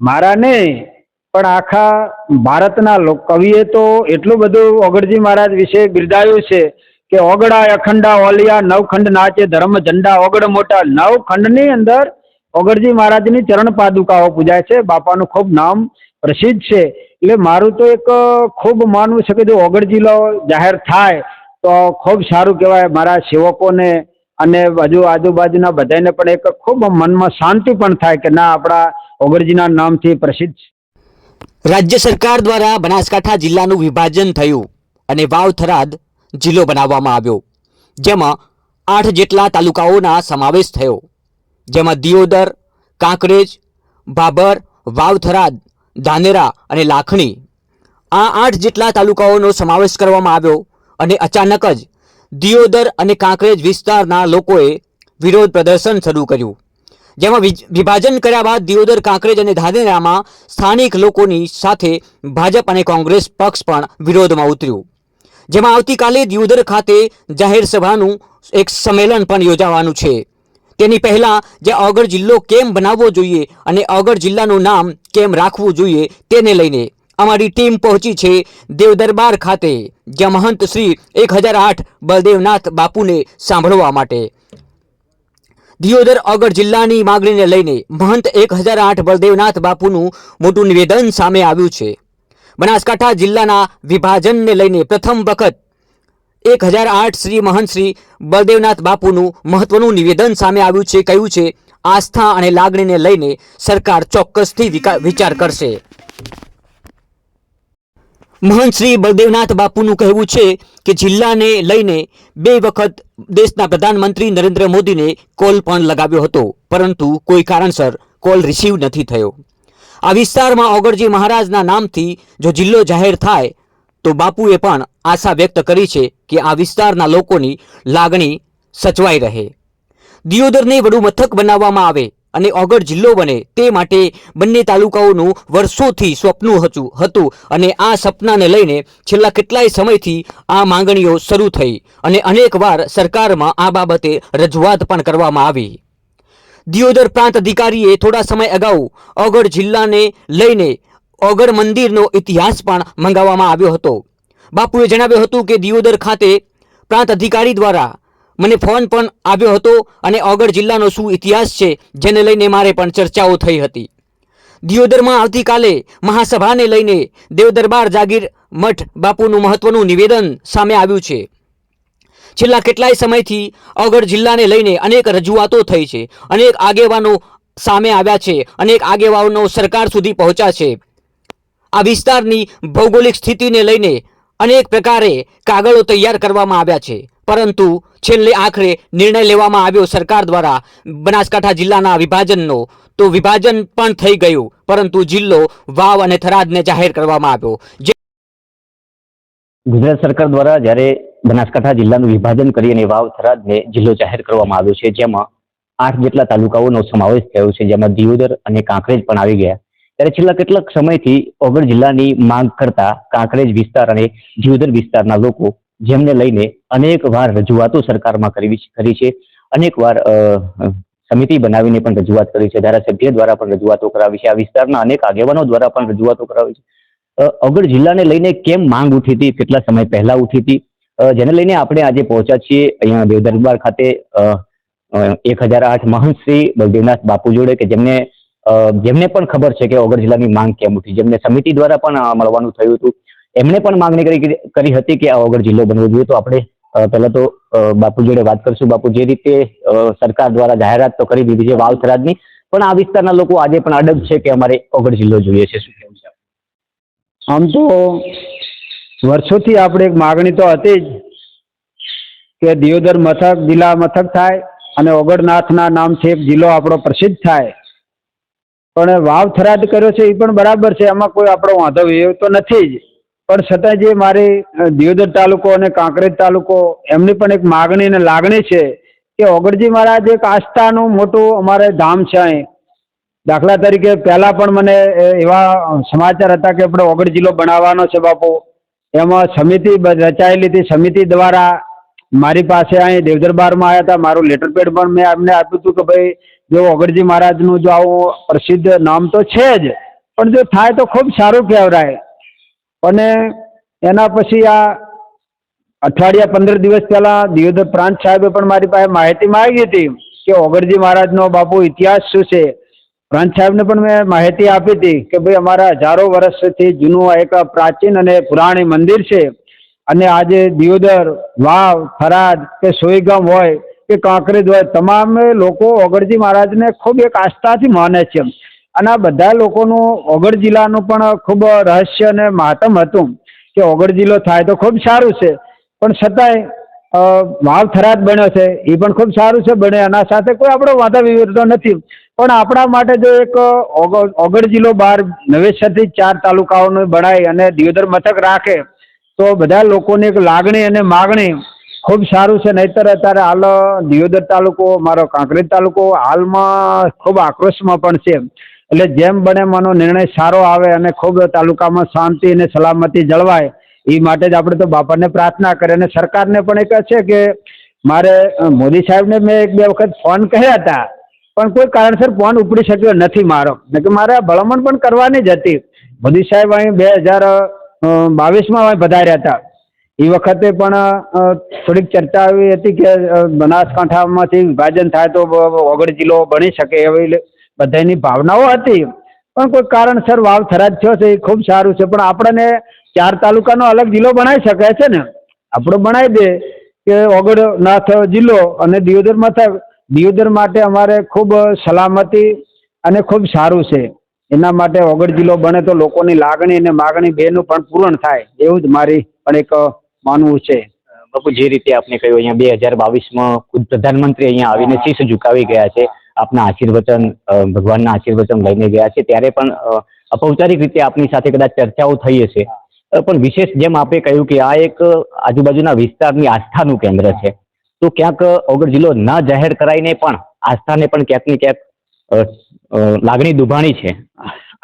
મારા નહીં પણ આખા ભારતના કવિએ તો એટલું બધું ઓગળજી મહારાજ વિશે બિરદાવ્યું છે કે ઓગળા, અખંડા, ઓલિયા, નવખંડ નાચે, ધર્મ, ઝંડા, ઓગળ મોટા. નવખંડની અંદર ઓગળજી મહારાજની ચરણ પાદુકાઓ પૂજાય છે. બાપાનું ખૂબ નામ પ્રસિદ્ધ છે. એટલે મારું તો એક ખૂબ માનવું છે કે જો ઓગળ જિલ્લો જાહેર થાય, તો ખૂબ સારું કહેવાય. મારા સેવકોને અને હજુ આજુબાજુના બધાને પણ એક ખૂબ મનમાં શાંતિ પણ થાય કે ના, આપણા ઓગળજીના નામથી પ્રસિદ્ધ છે. રાજ્ય સરકાર દ્વારા બનાસકાંઠા જિલ્લાનું વિભાજન થયું અને વાવ થરાદ જિલ્લો બનાવવામાં આવ્યો, જેમાં આઠ જેટલા તાલુકાઓના સમાવેશ થયો. જેમાં દિયોદર, કાંકરેજ ભાભર વાવ થરાદ, ધાનેરા અને લાખણી આ આઠ જેટલા તાલુકાઓનો સમાવેશ કરવામાં આવ્યો અને અચાનક જ દિયોદર અને કાંકરેજ વિસ્તારના લોકોએ વિરોધ પ્રદર્શન શરૂ કર્યું. જેમાં વિભાજન કર્યા બાદ દિયોદર કાંકરેજ અને ધાનેરામાં સ્થાનિક લોકોની સાથે ભાજપ અને કોંગ્રેસ પક્ષ પણ વિરોધમાં ઉતર્યું. જેમાં આવતીકાલે દિયોદર ખાતે જાહેર સભાનું એક સંમેલન પણ યોજાવાનું છે. તેની પહેલાં જે અગર જિલ્લો કેમ બનાવવો જોઈએ અને અગર જિલ્લાનું નામ કેમ રાખવું જોઈએ તેને લઈને અમારી ટીમ પહોંચી છે દેવદરબાર ખાતે, જ્યાં મહંત શ્રી એક હજાર આઠ બલદેવનાથ બાપુને સાંભળવા માટે. દિયોદર અગર જિલ્લાની માગણીને લઈને મહંત એક હજાર આઠ બળદેવનાથ બાપુનું મોટું નિવેદન સામે આવ્યું છે. બનાસકાંઠા જિલ્લાના વિભાજનને લઈને પ્રથમ વખત એક હજાર આઠ શ્રી મહંત શ્રી બળદેવનાથ બાપુનું મહત્વનું નિવેદન સામે આવ્યું છે, કહ્યું છે, આસ્થા અને લાગણીને લઈને સરકાર ચોક્કસથી વિચાર કરશે. મહંત શ્રી બળદેવનાથ બાપુનું કહેવું છે કે જિલ્લાને લઈને બે વખત દેશના પ્રધાનમંત્રી નરેન્દ્ર મોદીને કોલ પણ લગાવ્યો હતો. પરંતુ કોઈ કારણસર કોલ રિસીવ નથી થયો. આ વિસ્તારમાં ઓગળજી મહારાજના નામથી જો જિલ્લો જાહેર થાય, તો બાપુએ પણ આશા વ્યક્ત કરી છે કે આ વિસ્તારના લોકોની લાગણી સચવાઈ રહે. દિયોદરને વડુ મથક બનાવવામાં આવે. અને ઓગળ જિલ્લો બને તે માટે બંને તાલુકાઓનું વર્ષોથી સ્વપ્ન હતું હતું અને આ સપનાને લઈને છેલ્લા કેટલાય સમયથી આ માંગણીઓ શરૂ થઈ અને અનેકવાર સરકારમાં આ બાબતે રજૂઆત પણ કરવામાં આવી. દિયોદર પ્રાંત અધિકારીએ થોડા સમય અગાઉ ઓગળ જિલ્લાને લઈને ઓગળ મંદિરનો ઇતિહાસ પણ મંગાવવામાં આવ્યો હતો. બાપુએ જણાવ્યું હતું કે દિયોદર ખાતે પ્રાંત અધિકારી દ્વારા મને ફોન પણ આવ્યો હતો અને ઓગળ જિલ્લાનો શું ઇતિહાસ છે, જેને લઈને મારે પણ ચર્ચાઓ થઈ હતી. દિયોદરમાં આવતીકાલે મહાસભાને લઈને દેવદરબાર જાગીર મઠ બાપુનું મહત્વનું નિવેદન સામે આવ્યું છે. છેલ્લા કેટલાય સમયથી અગર જિલ્લાને લઈને અનેક રજૂઆતો થઈ છે, અનેક આગેવાનો સામે આવ્યા છે, અનેક આગેવાનો સરકાર સુધી પહોંચ્યા છે. આ વિસ્તારની ભૌગોલિક સ્થિતિને લઈને અનેક પ્રકારે કાગળો તૈયાર કરવામાં આવ્યા છે. પરંતુ છેલ્લે આખરે નિર્ણય લેવામાં આવ્યો સરકાર દ્વારા બનાસકાંઠા જિલ્લાના વિભાજનનો. તો વિભાજન પણ થઈ ગયું, પરંતુ જિલ્લો વાવ અને થરાદને જાહેર કરવામાં આવ્યો. ગુજરાત સરકાર દ્વારા જ્યારે બનાસકાંઠા જિલ્લાનું વિભાજન કરી અને વાવ, થરાદને જિલ્લો જાહેર કરવામાં આવ્યો છે, જેમાં આઠ જેટલા તાલુકાઓનો સમાવેશ થયો છે, જેમાં દિયોદર અને કાંકરેજ પણ આવી ગયા. ત્યારે છેલ્લા કેટલાક સમયથી ઓગળ જિલ્લાની માંગ કરતા કાંકરેજ વિસ્તાર અને દિયોદર વિસ્તારના લોકો જેમને લઈને અનેક વાર રજૂઆતો સરકારમાં કરી કરી છે. અનેક વાર સમિતિ બનાવીને પણ રજૂઆત કરી છે, ધારાસભ્ય દ્વારા પણ રજૂઆતો કરાવી છે, આ વિસ્તારના અનેક આગેવાનો દ્વારા પણ રજૂઆતો કરાવી છે. અગર જિલ્લાને લઈને કેમ માંગ ઉઠી હતી, કેટલા સમય પહેલા ઉઠી હતી જેને લઈને આપણે આજે પહોંચ્યા છીએ અહીંયા દેવદરબાર ખાતે એક હજાર આઠ મહંત શ્રી બલદેવનાથ બાપુ જોડે કે જેમને જેમને પણ ખબર છે કે ઓગર જિલ્લાની માંગ કેમ ઉઠી, જેમને સમિતિ દ્વારા પણ મળવાનું થયું હતું. એમણે પણ માંગણી કરી કરી હતી કે ઓગળ જિલ્લો બનવો જોઈએ તો આપણે પહેલાં તો બાપુ જોડે વાત કરશું. બાપુ જે રીતે સરકાર દ્વારા જાહેરાત તો કરી દીધી છે વાવ થરાદની. પણ આ વિસ્તારના લોકો આજે પણ અડગ છે કે અમારે ઓગળ જિલ્લો જોઈએ છે. શું કહેવું છે? આમ તો વર્ષોથી આપણે એક માગણી તો હતી જ કે દિયોદર મથક, જિલ્લા મથક થાય અને ઓગળનાથના નામથી એક જિલ્લો આપણો પ્રસિદ્ધ થાય. પણ વાવ થરાદ કર્યો છે એ પણ બરાબર છે. એમાં કોઈ આપણો વાંધો એવો તો નથી જ. પણ છતાં જે મારી દિયોદર તાલુકો અને કાંકરેજ તાલુકો, એમની પણ એક માગણી અને લાગણી છે કે ઓગળજી મહારાજ એક આસ્થાનું મોટું અમારે ધામ છે અહીં. દાખલા તરીકે પહેલાં પણ મને એવા સમાચાર હતા કે આપણે ઓગળ જિલ્લો બનાવવાનો છે બાપુ. એમાં સમિતિ રચાયેલી હતી. સમિતિ દ્વારા મારી પાસે અહીં દેવદરબારમાં આવ્યા હતા. મારું લેટર પેડ પણ મેં એમને આપ્યું હતું કે ભાઈ, જો ઓગળજી મહારાજનું જો આવું પ્રસિદ્ધ નામ તો છે જ, પણ જો થાય તો ખૂબ સારું કહેવાય. અને એના પછી આ અઠવાડિયા પંદર દિવસ પહેલા દિયોદર પ્રાંત સાહેબે પણ મારી પાસે માહિતી માંગી હતી કે ઓગળજી મહારાજનો બાપુ ઇતિહાસ શું છે. પ્રાંત સાહેબને પણ મેં માહિતી આપી હતી કે ભાઈ અમારા હજારો વર્ષથી જૂનું એક પ્રાચીન અને પુરાણી મંદિર છે. અને આજે દિયોદર, વાવ, થરાદ કે સોઈગામ હોય કે કાંકરેજ હોય, તમામ લોકો ઓગળજી મહારાજને ખૂબ એક આસ્થાથી માને છે અને આ બધા લોકોનું ઓગળ જિલ્લાનું પણ ખૂબ રહસ્ય અને મહાત્મ હતું કે ઓગળ જિલ્લો થાય તો ખૂબ સારું છે. પણ છતાંય વાવ થરાદ બન્યો છે, એ પણ ખૂબ સારું છે બને. એના સાથે કોઈ આપણો વાંધા વિરોધ નથી. પણ આપણા માટે જો એક ઓગ- ઓગળ જિલ્લો બહાર નવેસરથી ચાર તાલુકાઓનો ભણાય અને દિયોદર મથક રાખે, તો બધા લોકોની એક લાગણી અને માગણી ખૂબ સારું છે. નહીતર અત્યારે હાલ દિયોદર તાલુકો મારો કાંકરેજ તાલુકો હાલમાં ખૂબ આક્રોશમાં પણ છે. એટલે જેમ બને મનો નિર્ણય સારો આવે અને ખૂબ તાલુકામાં શાંતિ અને સલામતી જળવાય એ માટે જ આપણે તો બાપાને પ્રાર્થના કરીએ. અને સરકારને પણ એક છે કે મારે મોદી સાહેબને મેં એક બે વખત ફોન કર્યા હતા, પણ કોઈ કારણસર ફોન ઉપડી શક્યો નથી મારો. કે મારે ભલામણ પણ કરવાની જ હતી. મોદી સાહેબ અહીં બે હજાર બાવીસમાં અહીં પધાર્યા હતા. એ વખતે પણ થોડીક ચર્ચા એવી હતી કે બનાસકાંઠામાંથી વિભાજન થાય તો ઓગળ જિલ્લો બની શકે એવી બધાની ભાવનાઓ હતી. પણ કોઈ કારણસર વાવ થરાદ થયો છે એ ખૂબ સારું છે. પણ આપણને ચાર તાલુકાનો અલગ જિલ્લો બનાવી શકાય છે ને? આપણો બનાવી દે કે ઓગળનાથ જિલ્લો અને દિયોદર મથક દિયોદર માટે અમારે ખૂબ સલામતી અને ખૂબ સારું છે. એના માટે ઓગળ જિલ્લો બને તો લોકોની લાગણી અને માગણી બેનું પણ પૂરણ થાય. એવું જ મારી પણ એક માનવું છે. બાપુ, જે રીતે આપને કહ્યું, અહીંયા બે હજાર બાવીસમાં પ્રધાનમંત્રી અહીંયા આવીને શીશ ઝુકાવી ગયા છે. આપના આશીર્વચન ભગવાનના આશીર્વચન લઈને ગયા છે. ત્યારે પણ અ, અપૌપચારિક રીતે આપની સાથે કદાચ ચર્ચાઓ થઈ હશે. પણ વિશેષ જેમ આપે કહ્યું કે આ એક આજુબાજુના વિસ્તારની આસ્થાનું કેન્દ્ર છે. તો ક્યાંક ઓગળ જિલ્લો ન જાહેર કરાઈને પણ આસ્થાને પણ ક્યાંક ને ક્યાંક લાગણી દુભાણી છે.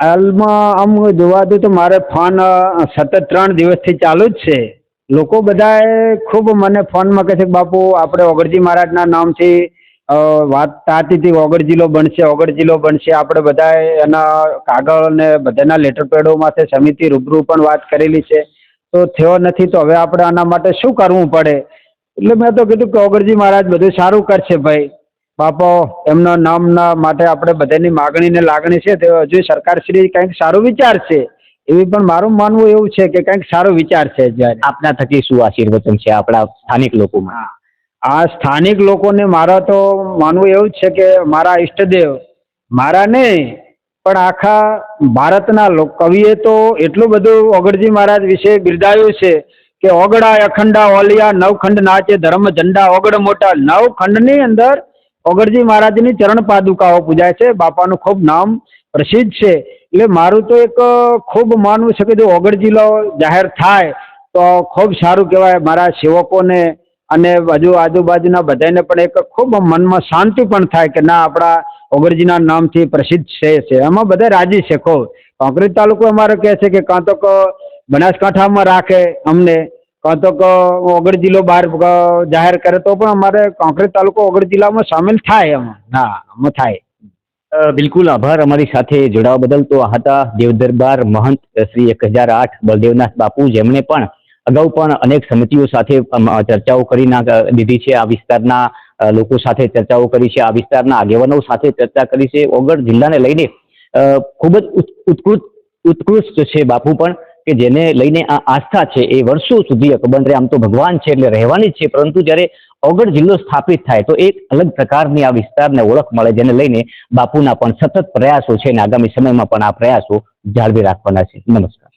હાલમાં આમ જોવા દઉં તો મારે ફોન સતત ત્રણ દિવસથી ચાલુ જ છે. લોકો બધાએ ખૂબ મને ફોનમાં કહે છે બાપુ આપણે ઓગળજી મહારાજના નામથી વાત હતી ઓગળ જિલ્લો બનશે ઓગળ જિલ્લો બનશે. આપણે બધાએ એના કાગળ અને બધાના લેટર માટે સમિતિ રૂબરૂ પણ વાત કરેલી છે. તો થયો નથી તો હવે આપણે આના માટે શું કરવું પડે? એટલે મેં તો કીધું કે ઓગળજી મહારાજ બધું સારું કરશે ભાઈ. બાપો એમના નામના માટે આપણે બધાની માગણી ને લાગણી છે. તે હજુ સરકારશ્રી કંઈક સારું વિચારશે. એવી પણ મારું માનવું એવું છે કે કંઈક સારો વિચાર છે જ્યારે. આપના થકી શું આશીર્વચન છે આપણા સ્થાનિક લોકોમાં? આ સ્થાનિક લોકોને મારા તો માનવું એવું જ છે કે મારા ઈષ્ટદેવ, મારા નહીં, પણ આખા ભારતના કવિએ તો એટલું બધું ઓગળજી મહારાજ વિશે બિરદાવ્યું છે કે ઓગળા અખંડા ઓલિયા, નવખંડ નાચે ધર્મ, ઝંડા, ઓગળ મોટા. નવખંડની અંદર ઓગળજી મહારાજની ચરણ પાદુકાઓ પૂજાય છે. બાપાનું ખૂબ નામ પ્રસિદ્ધ છે. એટલે મારું તો એક ખૂબ માનવું છે કે જો ઓગળ જિલ્લો જાહેર થાય, તો ખૂબ સારું કહેવાય. મારા સેવકોને અને બાજુ આજુબાજુના બધાને પણ એક ખૂબ મનમાં શાંતિ પણ થાય કે ના, આપણા ઓગળજીના નામથી પ્રસિદ્ધ છે એમાં બધા રાજી છે ખૂબ કાંકરેજ તાલુકો અમારે કહે છે કે કાં તો બનાસકાંઠામાં રાખે અમને, કાં તો ઓગળ જિલ્લો બહાર જાહેર કરે તો પણ અમારે કાંકરેજ તાલુકો ઓગળ જિલ્લામાં સામેલ થાય એમાં. હા એમાં થાય. બિલકુલ આભાર અમારી સાથે જોડાવા બદલ. તો હતા દેવદરબાર મહંત શ્રી એક હજાર આઠ બળદેવનાથ બાપુ, જેમણે પણ અગાઉ પણ અનેક સમિતિઓ સાથે ચર્ચાઓ કરી દીધી છે. આ વિસ્તારના લોકો સાથે ચર્ચાઓ કરી છે. આ વિસ્તારના આગેવાનો સાથે ચર્ચા કરી છે. ઓગળ જિલ્લાને લઈને ખૂબ જ ઉત્કૃત, ઉત્કૃષ્ટ છે બાપુ પણ કે જેને લઈને આ આસ્થા છે એ વર્ષો સુધી અકબંધ આમ તો ભગવાન છે એટલે રહેવાની જ છે. પરંતુ જ્યારે ઓગળ જિલ્લો સ્થાપિત થાય તો એક અલગ પ્રકારની આ વિસ્તારને ઓળખ મળે જેને લઈને બાપુના પણ સતત પ્રયાસો છે અને આગામી સમયમાં પણ આ પ્રયાસો જાળવી રાખવાના છે. નમસ્કાર.